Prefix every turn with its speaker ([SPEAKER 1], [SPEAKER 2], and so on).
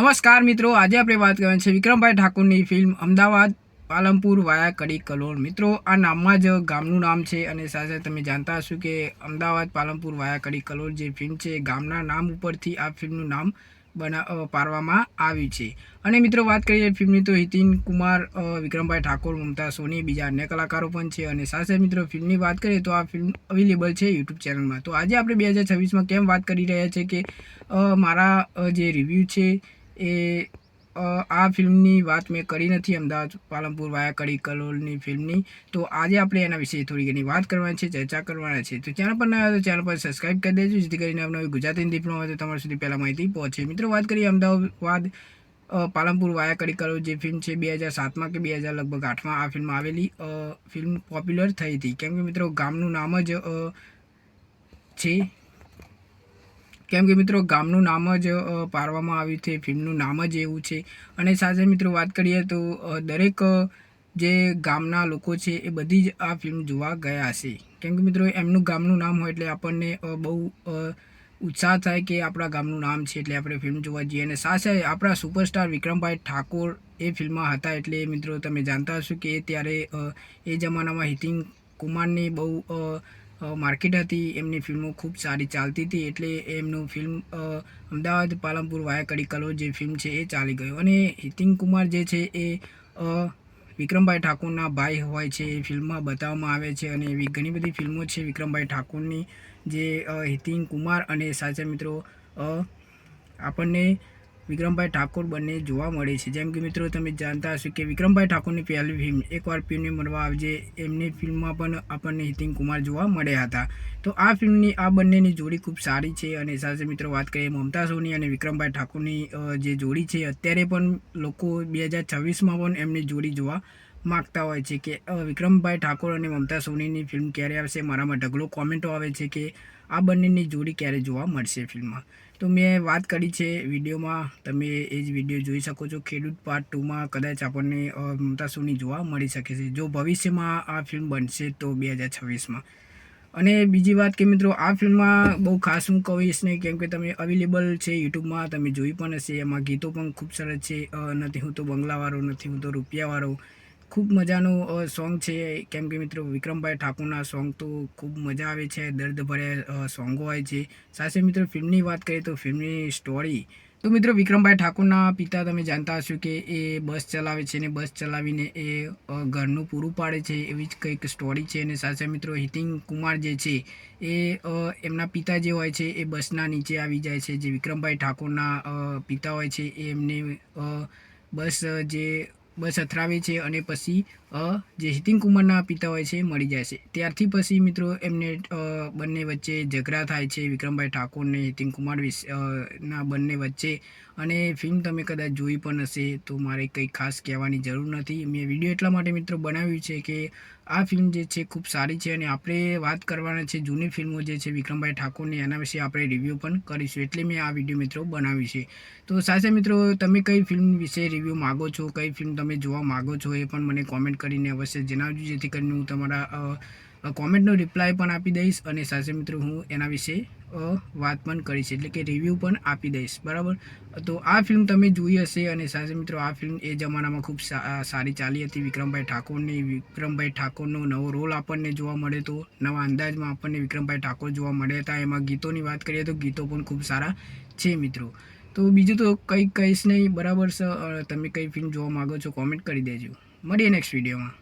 [SPEAKER 1] નમસ્કાર મિત્રો, આજે આપણે વાત કરવાની છે વિક્રમભાઈ ઠાકુરની ફિલ્મ અમદાવાદ, પાલનપુર વાયા કડી કલોલ. મિત્રો, આ નામમાં જ ગામનું નામ છે અને સાથે તમે જાણતા હશો કે અમદાવાદ, પાલનપુર વાયા કડી કલોલ જે ફિલ્મ છે ગામના નામ ઉપરથી આ ફિલ્મનું નામ બના પાડવામાં આવ્યું છે. અને મિત્રો, વાત કરીએ ફિલ્મની તો હિતિન કુમાર વિક્રમભાઈ ઠાકોર, મમતા સોની, બીજા અન્ય કલાકારો પણ છે. અને સાથે મિત્રો, ફિલ્મની વાત કરીએ તો આ ફિલ્મ અવેલેબલ છે યુટ્યુબ ચેનલમાં. તો આજે આપણે બે હજાર છવ્વીસમાં કેમ વાત કરી રહ્યા છે કે મારા જે રિવ્યૂ છે એ આ ફિલ્મની વાત મેં કરી નથી, અમદાવાદ પાલનપુર વાયા કડી કલોલની ફિલ્મની. તો આજે આપણે એના વિશે થોડી ઘણી વાત કરવાની છે, ચર્ચા કરવાના છે. તો ચેનલ પર ના આવે તો ચેનલ પર સબસ્ક્રાઇબ કરી દેજો, જેથી કરીને અવનવી ગુજરાતી ફિલ્મો હોય તો તમારા સુધી પહેલાં માહિતી પહોંચે. મિત્રો, વાત કરીએ અમદાવાદ પાલનપુર વાયા કડી કલોલ જે ફિલ્મ છે, બે હજાર સાતમાં કે બે હજાર લગભગ આઠમાં આ ફિલ્મ આવેલી ફિલ્મ પોપ્યુલર થઈ હતી. કેમ કે મિત્રો, ગામનું નામ જ છે. કેમ કે મિત્રો ગામનું નામ જ પાડવામાં આવ્યું છે, ફિલ્મનું નામ જ એવું છે. અને સાથે મિત્રો વાત કરીએ તો દરેક જે ગામના લોકો છે એ બધી જ આ ફિલ્મ જોવા ગયા હશે. કેમ કે મિત્રો એમનું ગામનું નામ હોય એટલે આપણને બહુ ઉત્સાહ થાય કે આપણા ગામનું નામ છે એટલે આપણે ફિલ્મ જોવા જઈએ. અને સાથે આપણા સુપરસ્ટાર વિક્રમભાઈ ઠાકોર એ ફિલ્મમાં હતા એટલે મિત્રો તમે જાણતા હશો કે એ ત્યારે એ જમાનામાં હિતિન કુમારની બહુ માર્કેટ હતી, એમની ફિલ્મો ખૂબ સારી ચાલતી હતી, એટલે એમનું ફિલ્મ અમદાવાદ પાલનપુર વાયા કડી કલો જે ફિલ્મ છે એ ચાલી ગયો. અને હિતિન કુમાર જે છે એ વિક્રમભાઈ ઠાકોરના ભાઈ હોય છે, એ ફિલ્મમાં બતાવવામાં આવે છે અને એવી ઘણી બધી ફિલ્મો છે વિક્રમભાઈ ઠાકોરની, જે હિતિન કુમાર અને સાચા મિત્રો આપણને વિક્રમભાઈ ઠાકોર બંને જોવા મળે છે. જેમ કે મિત્રો તમે જાણતા હશો કે વિક્રમભાઈ ઠાકોરની પહેલી ફિલ્મ એકવાર પીને મળવા આવજે એમની ફિલ્મમાં પણ આપણને હિતિન કુમાર જોવા મળ્યા હતા. તો આ ફિલ્મની, આ બંનેની જોડી ખૂબ સારી છે અને સાથે મિત્રો વાત કરીએ મમતા સોની અને વિક્રમભાઈ ઠાકોરની જે જોડી છે, અત્યારે પણ લોકો બે હજાર છવ્વીસમાં પણ એમની જોડી જોવા માગતા હોય છે કે વિક્રમભાઈ ઠાકોર અને મમતા સોનીની ફિલ્મ ક્યારે આવશે? મારામાં ઢગલો કોમેન્ટો આવે છે કે, આ બંનેની જોડી ક્યારે જોવા મળશે ફિલ્મમાં તો મેં વાત કરી છે વિડીયોમાં. તમે એ જ વીડિયો જોઈ શકો છો. ખેડૂત પાર્ટ ટુમાં કદાચ આપણને મમતા સોની જોવા મળી શકે છે. જો ભવિષ્યમાં આ ફિલ્મ બનશે તો બે હજાર છવ્વીસમાં અને બીજી વાત કે મિત્રો, આ ફિલ્મમાં બહુ ખાસ હું કહીશ નહીં, કેમ કે તમે અવેલેબલ છે યુટ્યુબમાં તમે જોઈ પણ હશે. એમાં ગીતો પણ ખૂબ સરસ છે. નથી હું તો બંગલાવાળો, નથી હું તો રૂપિયાવાળો. ખૂબ મજાનું સોંગ છે. કેમ કે મિત્રો, વિક્રમભાઈ ઠાકોરના સોંગ તો ખૂબ મજા આવે છે. દર્દભર્યા સોંગો હોય છે. સાથે મિત્રો, ફિલ્મની વાત કરીએ તો ફિલ્મની સ્ટોરી. તો મિત્રો, વિક્રમભાઈ ઠાકોરના પિતા તમે જાણતા હશો કે એ બસ ચલાવે છે ને બસ ચલાવીને એ ઘરનું પૂરું પાડે છે. એવી જ કંઈક સ્ટોરી છે. અને સાથે મિત્રો હિતિન કુમાર જે છે, એ એમના પિતા જે હોય છે, એ બસના નીચે આવી જાય છે. જે વિક્રમભાઈ ઠાકોરના પિતા હોય છે એ એમને બસ જે અથડાવે છે અને પછી જે હિતિન કુમારના પિતા હોય છે મળી જાય છે. ત્યારથી પછી મિત્રો એમને બંને વચ્ચે ઝઘડા થાય છે. વિક્રમભાઈ ઠાકોરને હિતિન કુમાર ના બંને વચ્ચે. અને ફિલ્મ તમે કદાચ જોઈ પણ હશે, તો મારે કંઈ ખાસ કહેવાની જરૂર નથી. મેં વીડિયો એટલા માટે મિત્રો બનાવ્યું છે કે, આ ફિલ્મ જે છે ખૂબ સારી છે અને આપણે વાત કરવાના છે જૂની ફિલ્મો જે છે વિક્રમભાઈ ઠાકોરની, એના વિશે આપણે રિવ્યૂ પણ કરીશું. એટલે મેં આ વીડિયો મિત્રો બનાવ્યું છે. તો સાથે મિત્રો, તમે કઈ ફિલ્મ વિશે રિવ્યૂ માગો છો? કઈ ફિલ્મ તમે જોવા માગો છો એ પણ મને કોમેન્ટ કરીને અવશ્ય જણાવજો, જેથી કરીને હું તમારા કોમેન્ટનો રિપ્લાય પણ આપી દઈશ અને સાથે મિત્રો હું એના વિશે વાત પણ કરીશ, એટલે કે રિવ્યૂ પણ આપી દઈશ, બરાબર? તો આ ફિલ્મ તમે જોઈ હશે અને સાથે મિત્રો આ ફિલ્મ એ જમાનામાં ખૂબ સારી ચાલી હતી. વિક્રમભાઈ ઠાકોરની, વિક્રમભાઈ ઠાકોરનો નવો રોલ આપણને જોવા મળે તો, નવા અંદાજમાં આપણને વિક્રમભાઈ ઠાકોર જોવા મળ્યા હતા. એમાં ગીતોની વાત કરીએ તો ગીતો પણ ખૂબ સારા છે મિત્રો. તો બીજું તો કંઈ કહીશ નહીં. બરાબર છે. તમે કઈ ફિલ્મ જોવા માગો છો કોમેન્ટ કરી દેજો. મળીએ નેક્સ્ટ વિડીયોમાં